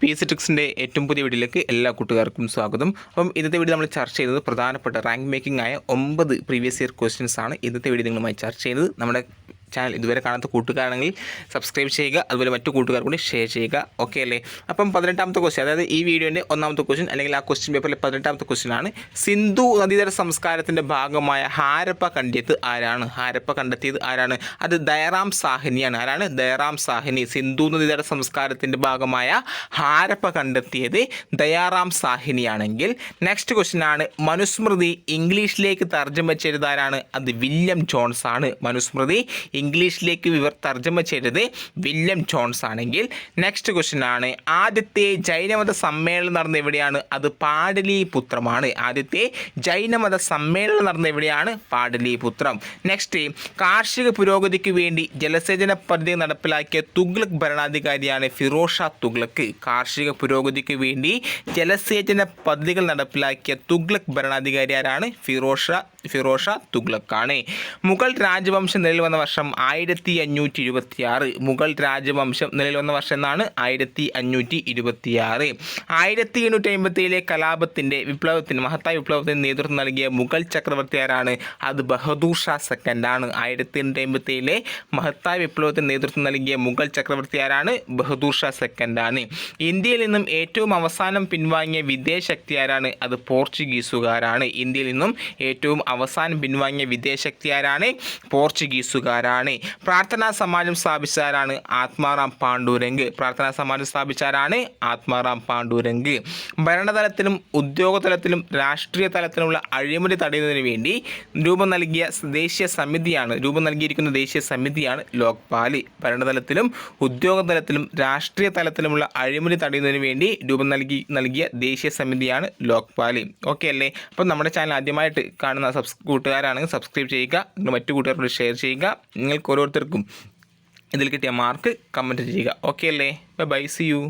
P S ട്രിക്സിന്റെ ഏറ്റവും പുതിയ വീഡിയോയിലേക്ക് എല്ലാ കൂട്ടുകാർക്കും സ്വാഗതം. അപ്പം ഇന്നത്തെ വീഡിയോ നമ്മൾ ചർച്ച ചെയ്തത് പ്രധാനപ്പെട്ട റാങ്ക് മേക്കിംഗ് ആയ ഒമ്പത് പ്രീവിയസ് ഇയർ ക്വസ്റ്റ്യൻസ് ആണ്. ഇന്നത്തെ വീഡിയോ നിങ്ങളുമായി ചർച്ച ചെയ്തത് നമ്മുടെ ചാനൽ ഇതുവരെ കാണാത്ത കൂട്ടുകാരാണെങ്കിൽ സബ്സ്ക്രൈബ് ചെയ്യുക അതുപോലെ മറ്റു കൂട്ടുകാർ കൂടി ഷെയർ ചെയ്യുക. ഓക്കെ അല്ലേ? അപ്പം പതിനെട്ടാമത്തെ ക്വസ്റ്റ്യൻ അതായത് ഈ വീഡിയോന്റെ ഒന്നാമത്തെ ക്വസ്റ്റ്യൻ അല്ലെങ്കിൽ ആ ക്വസ്റ്റ്യൻ പേപ്പറിലെ പതിനെട്ടാമത്തെ ക്വസ്റ്റ്യൻ ആണ്. സിന്ധു നദീതര സംസ്കാരത്തിന്റെ ഭാഗമായ ഹാരപ്പ കണ്ടെത്തിയത് ആരാണ്? ഹാരപ്പ കണ്ടെത്തിയത് ആരാണ്? അത് ദയറാം സാഹിനിയാണ് ആരാണ്? ദയറാം സാഹിനി. സിന്ധു നദീതര സംസ്കാരത്തിന്റെ ഭാഗമായ ഹാരപ്പ കണ്ടെത്തിയത് ദയാറാം സാഹിനിയാണെങ്കിൽ. നെക്സ്റ്റ് ക്വസ്റ്റ്യൻ ആണ്. മനുസ്മൃതി ഇംഗ്ലീഷിലേക്ക് തർജമ ചെയ്തതാരാണ് അത് വില്യം ജോൺസ് ആണ്. മനുസ്മൃതി ഇംഗ്ലീഷിലേക്ക് ഇവർ തർജമ ചെയ്തത് വില്യം ജോൺസ് ആണെങ്കിൽ. നെക്സ്റ്റ് ക്വസ്റ്റ്യൻ ആണ്. ആദ്യത്തെ ജൈനമത സമ്മേളനം നടന്ന എവിടെയാണ്? അത് പാടലീപുത്രമാണ്. ആദ്യത്തെ ജൈനമത സമ്മേളനം നടന്ന എവിടെയാണ്? പാടലീപുത്രം. നെക്സ്റ്റ് കാർഷിക പുരോഗതിക്ക് വേണ്ടി ജലസേചന പദ്ധതി നടപ്പിലാക്കിയ തുഗ്ലക് ഭരണാധികാരിയാണ് ഫിറോഷ തുഗ്ലക്ക് കാർഷിക പുരോഗതിക്ക് വേണ്ടി ജലസേചന പദ്ധതികൾ നടപ്പിലാക്കിയ തുഗ്ലക് ഭരണാധികാരി ആരാണ്? ഫിറോഷ ഫിറോഷ തുഗ്ലക്കാണ്. മുഗൾ രാജവംശം നിലവിൽ വന്ന വർഷം ആയിരത്തി അഞ്ഞൂറ്റി ഇരുപത്തി ആറ് മുഗൾ രാജവംശം നിലവിൽ വന്ന വർഷം എന്നാണ് ആയിരത്തി അഞ്ഞൂറ്റി ഇരുപത്തി ആറ് ആയിരത്തി എണ്ണൂറ്റി അമ്പത്തിയിലെ കലാപത്തിന്റെ വിപ്ലവത്തിന് മഹത്തായ വിപ്ലവത്തിന് നേതൃത്വം നൽകിയ മുഗൾ ചക്രവർത്തി ആരാണ്? അത് ബഹദൂർ ഷാ സെക്കൻഡ് ആണ് ആയിരത്തി എണ്ണൂറ്റി അമ്പത്തിയിലെ മഹത്തായ വിപ്ലവത്തിന് നേതൃത്വം നൽകിയ മുഗൾ ചക്രവർത്തി ആരാണ്? ബഹദൂർ ഷാ സെക്കൻഡ് ആണ് ഇന്ത്യയിൽ നിന്നും ഏറ്റവും അവസാനം പിൻവാങ്ങിയ വിദേശ ശക്തി ആരാണ്? അത് പോർച്ചുഗീസുകാരാണ്. ഇന്ത്യയിൽ നിന്നും ഏറ്റവും അവസാനം പിൻവാങ്ങിയ വിദേശ ശക്തി ആരാണ് പോർച്ചുഗീസുകാരാണ്. പ്രാർത്ഥനാ സമാജം സ്ഥാപിച്ചാരാണ് ആത്മാറാം പാണ്ഡൂരംഗ്. പ്രാർത്ഥനാ സമാജം സ്ഥാപിച്ചാരാണ് ആത്മാറാം പാണ്ഡൂരംഗ്. ഭരണതലത്തിലും ഉദ്യോഗതലത്തിലും രാഷ്ട്രീയ തലത്തിലുമുള്ള അഴിമതി തടയുന്നതിന് വേണ്ടി രൂപം നൽകിയ ദേശീയ സമിതിയാണ് രൂപം നൽകിയിരിക്കുന്ന ദേശീയ സമിതിയാണ് ലോക്പാൽ. ഭരണതലത്തിലും ഉദ്യോഗതലത്തിലും രാഷ്ട്രീയ തലത്തിലുമുള്ള അഴിമതി തടയുന്നതിന് വേണ്ടി രൂപം നൽകി നൽകിയ ദേശീയ സമിതിയാണ് ലോക്പാൽ. ഓക്കെ അല്ലേ? അപ്പം നമ്മുടെ ചാനൽ ആദ്യമായിട്ട് കാണുന്ന സബ്സ് കൂട്ടുകാരാണെങ്കിൽ സബ്സ്ക്രൈബ് ചെയ്യുക നിങ്ങൾ മറ്റു കൂട്ടുകാരോട് ഷെയർ ചെയ്യുക നിങ്ങൾക്ക് ഓരോരുത്തർക്കും ഇതിൽ കിട്ടിയ മാർക്ക് കമന്റ് ചെയ്യുക. ഓക്കെ അല്ലേ? Bye see you